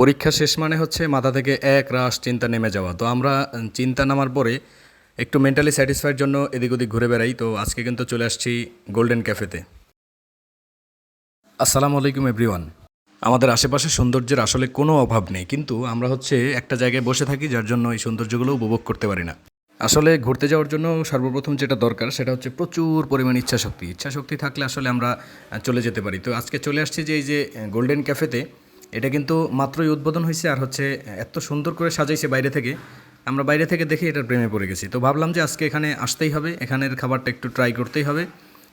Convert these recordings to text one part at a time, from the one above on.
পরীক্ষা শেষ মানে হচ্ছে মাথা থেকে এক রাশ চিন্তা নেমে যাওয়া। তো আমরা চিন্তা নামার পরে একটু মেন্টালি স্যাটিসফাইড জন্য এদিক ওদিক ঘুরে বেড়াই। তো আজকে কিন্তু চলে আসছি গোল্ডেন ক্যাফেতে আসসালামু আলাইকুম এভরিওয়ান আমাদের আশেপাশে সৌন্দর্যের আসলে কোনো অভাব নেই, কিন্তু আমরা হচ্ছে একটা জায়গায় বসে থাকি যার জন্য এই সৌন্দর্যগুলো উপভোগ করতে পারি না। আসলে ঘুরতে যাওয়ার জন্য সর্বপ্রথম যেটা দরকার সেটা হচ্ছে প্রচুর পরিমাণ ইচ্ছাশক্তি। ইচ্ছাশক্তি থাকলে আসলে আমরা চলে যেতে পারি। তো আজকে চলে আসছি যে এই যে গোল্ডেন ক্যাফেতে এটা কিন্তু মাত্রই উদ্বোধন হয়েছে আর হচ্ছে, এত সুন্দর করে সাজাইছে বাইরে থেকে। আমরা বাইরে থেকে দেখে এটার প্রেমে পড়ে গেছি। তো ভাবলাম যে আজকে এখানে আসতেই হবে, এখানের খাবারটা একটু ট্রাই করতেই হবে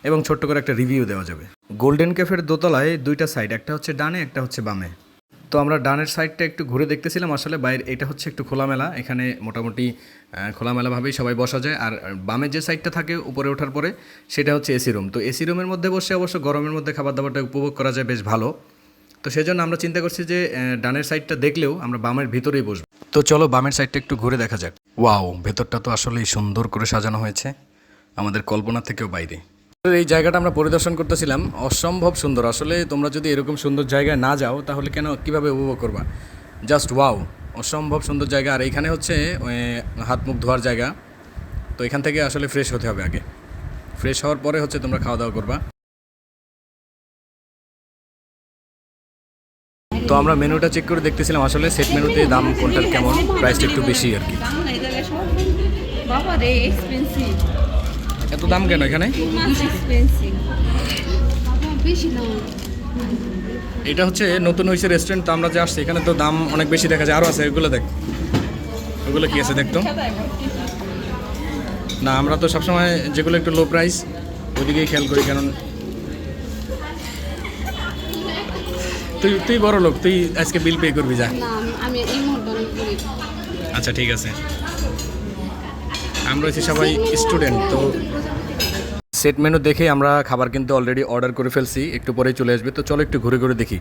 এবং ছোট্ট করে একটা রিভিউ দেওয়া যাবে। গোল্ডেন ক্যাফের দোতলায় দুইটা সাইড একটা হচ্ছে ডানে, একটা হচ্ছে বামে। তো আমরা ডানের সাইডটা একটু ঘুরে দেখতেছিলাম, আসলে বাইরে, এটা হচ্ছে একটু খোলামেলা, এখানে মোটামুটি খোলামেলাভাবেই সবাই বসা যায়। আর বামে যে সাইডটা থাকে উপরে ওঠার পরে, সেটা হচ্ছে এসি রুম তো এসি রুমের মধ্যে বসে অবশ্য গরমের মধ্যে খাবার দাবারটা উপভোগ করা যায় বেশ ভালো। তো সেজন্য আমরা চিন্তা করছি যে ডানের সাইডটা দেখলেও আমরা বামের ভিতরেই বসবো। তো চলো বামের সাইডটা একটু ঘুরে দেখা যাক। ওয়াও, ভেতরটা তো আসলেই সুন্দর করে সাজানো হয়েছে। আমাদের কল্পনা থেকেও বাইরে। এই জায়গাটা আমরা পরিদর্শন করতেছিলাম। অসম্ভব সুন্দর। আসলে তোমরা যদি এরকম সুন্দর জায়গায় না যাও, তাহলে কেন, কীভাবে উপভোগ করবা? জাস্ট ওয়াও, অসম্ভব সুন্দর জায়গা। আর এইখানে হচ্ছে হাত মুখ ধোয়ার জায়গা। তো এখান থেকে আসলে ফ্রেশ হতে হবে আগে। ফ্রেশ হওয়ার পরে হচ্ছে তোমরা খাওয়া দাওয়া করবা। তো আমরা মেনুটা চেক করে দেখতেছিলাম আসলে সেট মেনুতে দাম কোনটার কেমন প্রাইসটা একটু বেশি আর কি। এত দাম কেন এখানে? এটা হচ্ছে নতুন হয়েছে রেস্টুরেন্ট তো আমরা যে আসছি এখানে তো দাম অনেক বেশি দেখা যায়। আরও আছে এগুলো দেখ। ওগুলো কি আছে দেখতো না আমরা তো সবসময় যেগুলো একটু লো প্রাইস ওইদিকেই খেয়াল করি কারণ তুই তুই বড় লোক তুই আজকে বিল পে করবি যা। আমি এই আচ্ছা ঠিক আছে। আমরা হচ্ছে সবাই স্টুডেন্ট তো সেট মেনু দেখে আমরা খাবার কিন্তু অলরেডি অর্ডার করে ফেলছি একটু পরেই চলে আসবে। তো চলো একটু ঘুরে ঘুরে দেখি।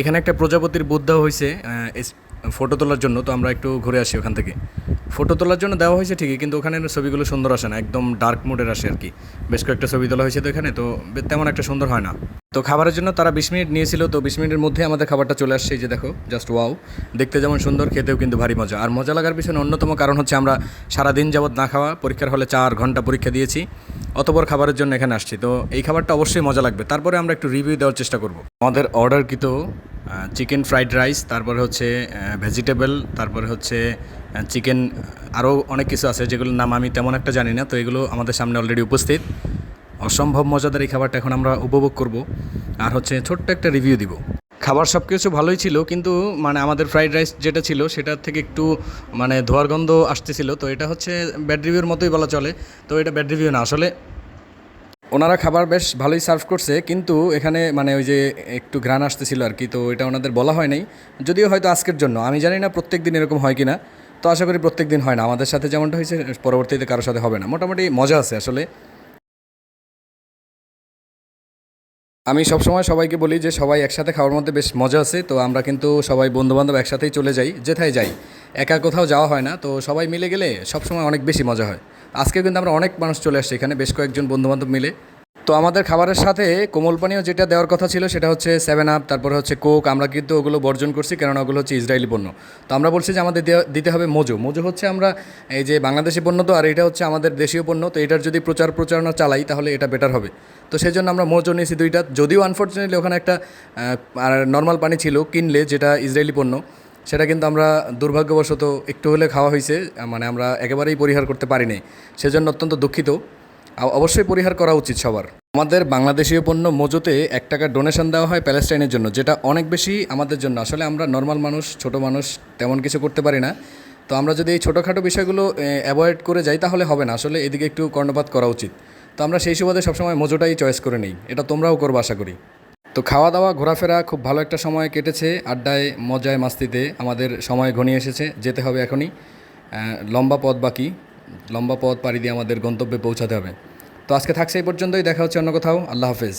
এখানে একটা প্রজাপতির বুদ্ধ হয়েছে ফটো তোলার জন্য, তো আমরা একটু ঘুরে আসি ওখান থেকে। ফটো তোলার জন্য দেওয়া হয়েছে ঠিকই, কিন্তু ওখানে ছবিগুলো সুন্দর আসে না, একদম ডার্ক মোডের আসে আর কি বেশ কয়েকটা ছবি তোলা হয়েছে তো এখানে, তো তেমন একটা সুন্দর হয় না। তো খাবারের জন্য তারা বিশ মিনিট নিয়েছিল, তো বিশ মিনিটের মধ্যে আমাদের খাবারটা চলে আসছে যে দেখো জাস্ট ওয়াও দেখতে যেমন সুন্দর, খেতেও কিন্তু ভারী মজা। আর মজা লাগার পিছনে অন্যতম কারণ হচ্ছে আমরা সারাদিন যাবত না খাওয়া, পরীক্ষার হলে চার ঘণ্টা পরীক্ষা দিয়েছি। অতপর খাবারের জন্য এখানে আসছি, তো এই খাবারটা অবশ্যই মজা লাগবে। তারপরে আমরা একটু রিভিউ দেওয়ার চেষ্টা করব। আমাদের অর্ডার কিন্তু চিকেন ফ্রাইড রাইস, তারপরে হচ্ছে ভেজিটেবল তারপরে হচ্ছে চিকেন আরও অনেক কিছু আছে যেগুলোর নাম আমি তেমন একটা জানি না, তো এগুলো আমাদের সামনে অলরেডি উপস্থিত। অসম্ভব মজাদার এই খাবারটা এখন আমরা উপভোগ করব। আর হচ্ছে, ছোট্ট একটা রিভিউ দিব। খাবার সব কিছু ভালোই ছিল, কিন্তু মানে আমাদের ফ্রাইড রাইস যেটা ছিল সেটার থেকে একটু মানে ধোয়ার গন্ধ আসতেছিল, তো এটা হচ্ছে ব্যাড রিভিউর মতোই বলা চলে, তো এটা ব্যাড রিভিউ না। আসলে ওনারা খাবার বেশ ভালোই সার্ভ করছে, কিন্তু এখানে মানে ওই যে একটু ঘ্রাণ আসতেছিল আর কি, তো এটা ওনাদের বলা হয় নাই। যদিও হয়তো আজকের জন্য, আমি জানি না প্রত্যেক দিন এরকম হয় কি না তো আশা করি প্রত্যেক দিন হয় না। আমাদের সাথে যেমনটা হয়েছে, পরবর্তীতে কারোর সাথে হবে না। মোটামুটি মজা আছে আসলে। আমি সবসময় সবাইকে বলি যে, সবাই একসাথে খাওয়ার মধ্যে বেশ মজা আছে, তো আমরা কিন্তু সবাই বন্ধুবান্ধব একসাথেই চলে যাই, যেথায় যাই। একা কোথাও যাওয়া হয় না, তো সবাই মিলে গেলে সবসময় অনেক বেশি মজা হয়। আজকে কিন্তু আমরা অনেক মানুষ চলে আসছি এখানে, বেশ কয়েকজন বন্ধুবান্ধব মিলে। তো আমাদের খাবারের সাথে কোমল পানীয় যেটা দেওয়ার কথা ছিল সেটা হচ্ছে সেভেন আপ তারপরে হচ্ছে কোক আমরা কিন্তু ওগুলো বর্জন করছি, কেননা ওগুলো হচ্ছে ইসরায়েলি পণ্য। তো আমরা বলছি যে আমাদের দিতে হবে মোজো। মোজো হচ্ছে আমরা এই যে বাংলাদেশি পণ্য তো, আর এটা হচ্ছে আমাদের দেশীয় পণ্য, তো এটার যদি প্রচার প্রচারণা চালাই তাহলে এটা বেটার হবে। তো সেই জন্য আমরা মোজো নিয়েছি দুইটা। যদিও আনফর্চুনেটলি ওখানে একটা নর্মাল পানি ছিল কিনলে যেটা ইসরায়েলি পণ্য সেটা কিন্তু আমরা দুর্ভাগ্যবশত একটু হলে খাওয়া হয়েছে মানে আমরা একেবারেই পরিহার করতে পারিনি। সেজন্য অত্যন্ত দুঃখিত। অবশ্যই পরিহার করা উচিত সবার। আমাদের বাংলাদেশীয় পণ্য মজুতে এক টাকা ডোনেশন দেওয়া হয় প্যালেস্টাইনের জন্য, যেটা অনেক বেশি আমাদের জন্য। আসলে আমরা নর্মাল মানুষ, ছোট মানুষ, তেমন কিছু করতে পারি না। তো আমরা যদি এই ছোটোখাটো বিষয়গুলো অ্যাভয়েড করে যাই, তাহলে হবে না। আসলে এদিকে একটু কর্ণপাত করা উচিত। তো আমরা সেই সুবাদে সবসময় মজুটাই চয়েস করে নিই। এটা তোমরাও করব, আশা করি। তো খাওয়া দাওয়া ঘোরাফেরা খুব ভালো একটা সময় কেটেছে। আড্ডায় মজায় মাস্তিতে আমাদের সময় ঘনিয়ে এসেছে। যেতে হবে এখনই। লম্বা পথ বাকি। লম্বা পথ পাড়ি দিয়ে আমাদের গন্তব্যে পৌঁছাতে হবে। তো আজকে থাকছে এই পর্যন্তই। দেখা হচ্ছে অন্য কোথাও। আল্লাহ হাফেজ।